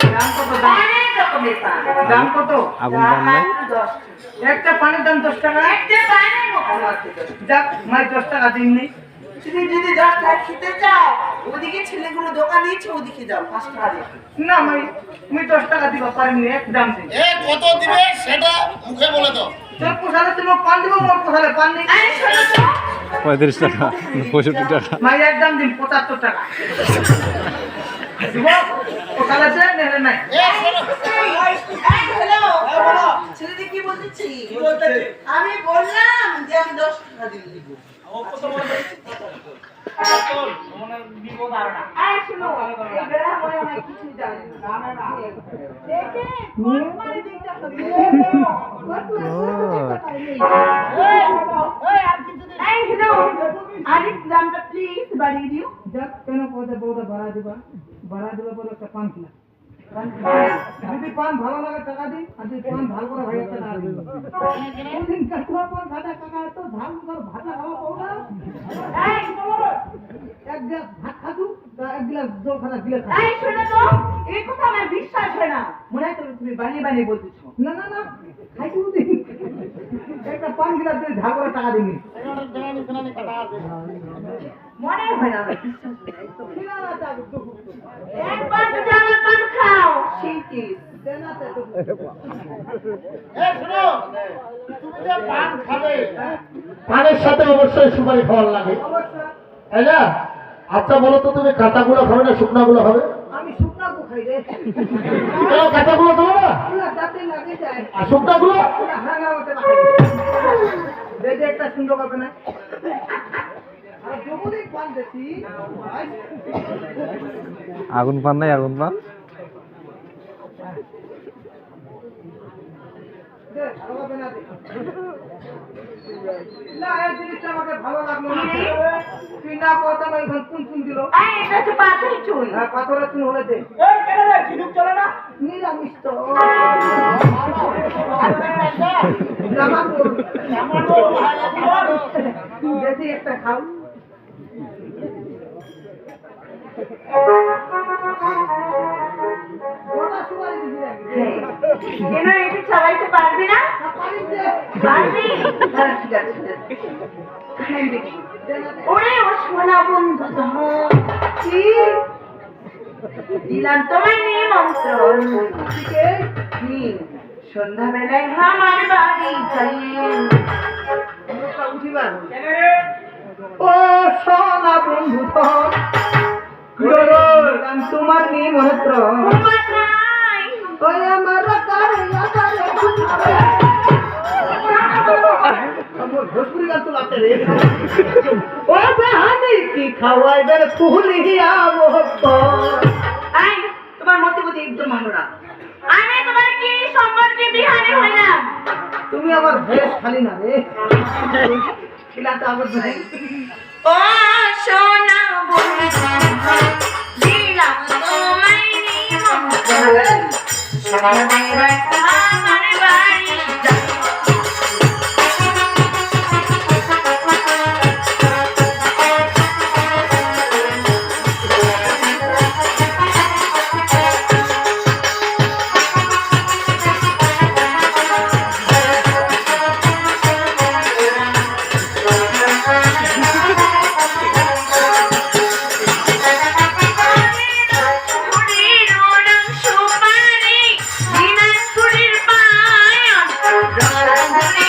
দাম কত দাম দাম কত আগুন পান নাই একটা পানির দাম দশ টাকা। যাক মাই দশ টাকা দিন নেই। তুমি যদি দশ টাকা খেতে চাও ওদিকে ছেলেগুলো দোকান দিয়েছে ওদিকে যাও পাঁচ টাকা না মাই মুই দশ টাকা দিব পারিনি এক দাম দিন। এ কত দিবে সেটা মুখে বলে দাও। তোর পোষালে তুমি পান দিব মোর পোষালে পান নেই। পঁয়ত্রিশ টাকা পঁয়ষট্টি টাকা। মাই এক দাম দিন পঁচাত্তর টাকা। নাই? ছেলেটি কি বলতেছি? আমি বললাম যে আমি দশ টাকা দিয়ে দিব। বেড়া আরেক দামটা প্লিজ বাড়িয়ে দিও। যাক কেন পয়সা বউটা ভাড়া দিবা? ভাড়া দিবা পরে একটা পান কিনা। যদি পান ভালো লাগে টাকা দিন আর যদি পান ভালো করে ভাই একটা টাকা কোনদিন কাকুয়া পান ভাজা কাকা এত ঝাল করে ভাজা খাওয়া পাও না। এক গ্লাস ভাত খাদু এক গ্লাস জল খাদা গিলে খা এই, শোনো তো, এই কথা আমার বিশ্বাস হয় না। মনে হয় তুমি- বানিয়ে বানিয়ে বলতেছো। না না না খাই তুমি দিন একটা পান গিলাস দিয়ে ঝাল করে টাকা দিবি মনে হয় না বিশ্বাস হয় না পানের সাথে অবশ্যই সুপারি খাওয়ার লাগে। তাই না? আচ্ছা বলো তো তুমি কাঁচাগুলো খাবে না শুকনাগুলো শুকনা কো খাই রে। কেন খাবে না? পুরা দাঁতে লাগে যায়। আর শুকনাগুলো? পুরা হাঙ্গা মতো না দেখে একটা সুন্দর হবে না। আর যমুনি পান আগুন পান নাই আগুন পান? ভালো না। না, লাগল তুই না কথা না এখন কোন কোন দিল এটা হচ্ছে পাথর চুন হ্যাঁ পাথরের চুন হলে দে নিরামিষ তো দেখি একটা খাও কেন এটা চালাইতে পারবি না। পারবি হ্যাঁ। ওরে ও সোনা বন্ধু তোমার কি? দিলাম তোমার নিমন্ত্রণ ঠিক আছে? হুম, সন্ধ্যাবেলায় আমার বাড়ি যাইয়েন ও সোনা বন্ধু ধন, তোমার নিমন্ত্রণ ও বেহানি কি খাওয়াইবার ফুলিয়া মোহব্বত? আই তোমার মতে মতে একদম ভালো আমি তোমার কি সম্পর্কে বিহারি হইলাম? তুমি আমার ভেস খালি না রে। খিলাতে আমার ভাই ও সোনা বন্ধু দিলাম তোমায় নিমন্ত্রণ তুমি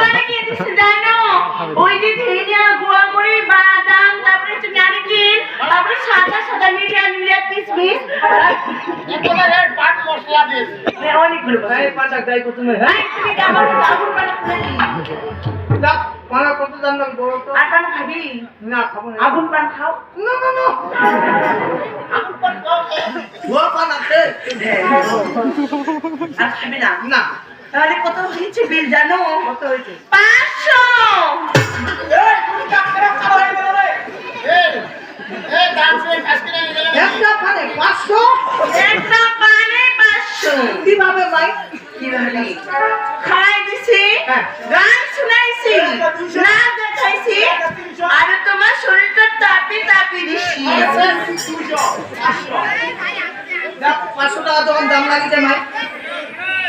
পানি কি দিছি জানো? ওই যে ধনিয়া গুয়ামুড়ি বাদাম তারপরে নারকেল তারপরে সাদা সাদা মিডিয়া মিডিয়া কিসমিস। একেবারে রেড পাট মশলা দিয়েছে। অনেকগুলো এই পাটা যাই কত তুমি হ্যাঁ তুমি আমার আগুন দিই দাও পানা কত দাম লাগে বলো তো? আর পান খাবি? না খাব না। আগুন পান খাও। না না না আগুন পান খাওয়া যায়। ও পান আছে আর খাবি না। না। তাহলে কত হয়েছে বিল জানো? কত হয়েছে? পাঁচশো? একটা পানে পাঁচশো? একটা পানে পাঁচশো। কীভাবে ভাই? কীভাবে খাই দিছি হ্যাঁ। গান শুনাইছি নাচ দেখাইছি আর তোমার শরীরটা তাপি তাপি দিছি আচ্ছা, দুশো, পাঁচশো। দেখ, পাঁচশো টাকা যখন দাম লাগিতে ভাই